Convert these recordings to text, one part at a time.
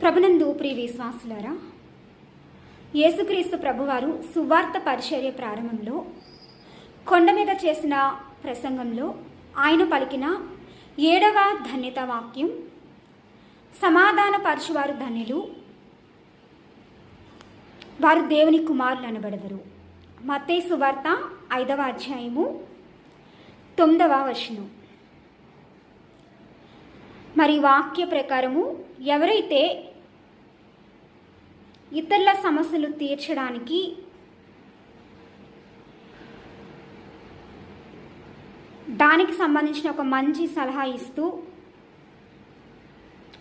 ప్రభునందు ప్రియ విశ్వాసులారా యేసుక్రీస్తు ప్రభువారు సువార్త పరిచర్య ప్రారంభంలో కొండ మీద చేసిన ప్రసంగంలో ఆయన పలికిన ఏడవ ధన్యత వాక్యం సమాధాన పరచువారు ధన్యులు వారు దేవుని కుమారులు అనబడదరు. మత్తే సువార్త ఐదవ అధ్యాయము తొమ్మిదవ వచనం. మరి వాక్య ప్రకారము ఎవరైతే ఇతరుల సమస్యలు తీర్చడానికి దానికి సంబంధించిన ఒక మంచి సలహా ఇస్తూ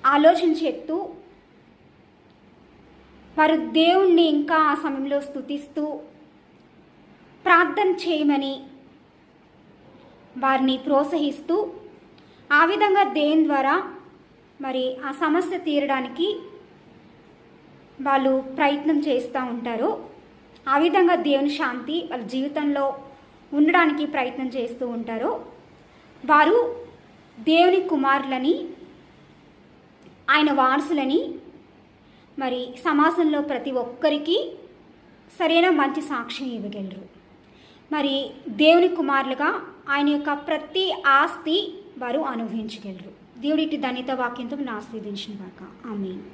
ఆలోచన చెప్తూ వారు దేవుణ్ణి ఇంకా ఆ సమయంలో స్థుతిస్తూ ప్రార్థన చేయమని వారిని ప్రోత్సహిస్తూ ఆ విధంగా దేని ద్వారా మరి ఆ సమస్య తీరడానికి వాళ్ళు ప్రయత్నం చేస్తూ ఉంటారు. ఆ విధంగా దేవుని శాంతి వాళ్ళ జీవితంలో ఉండడానికి ప్రయత్నం చేస్తూ ఉంటారు. వారు దేవుని కుమారులని ఆయన వారసులని మరి సమాజంలో ప్రతి ఒక్కరికి సరైన మంచి సాక్ష్యం ఇవ్వగలరు. మరి దేవుని కుమారులుగా ఆయన యొక్క ప్రతి ఆస్తి వారు అనుభవించగలరు. దేవుడి ధన్యత వాక్యంతో ఆస్వాదించిన కాక ఆమె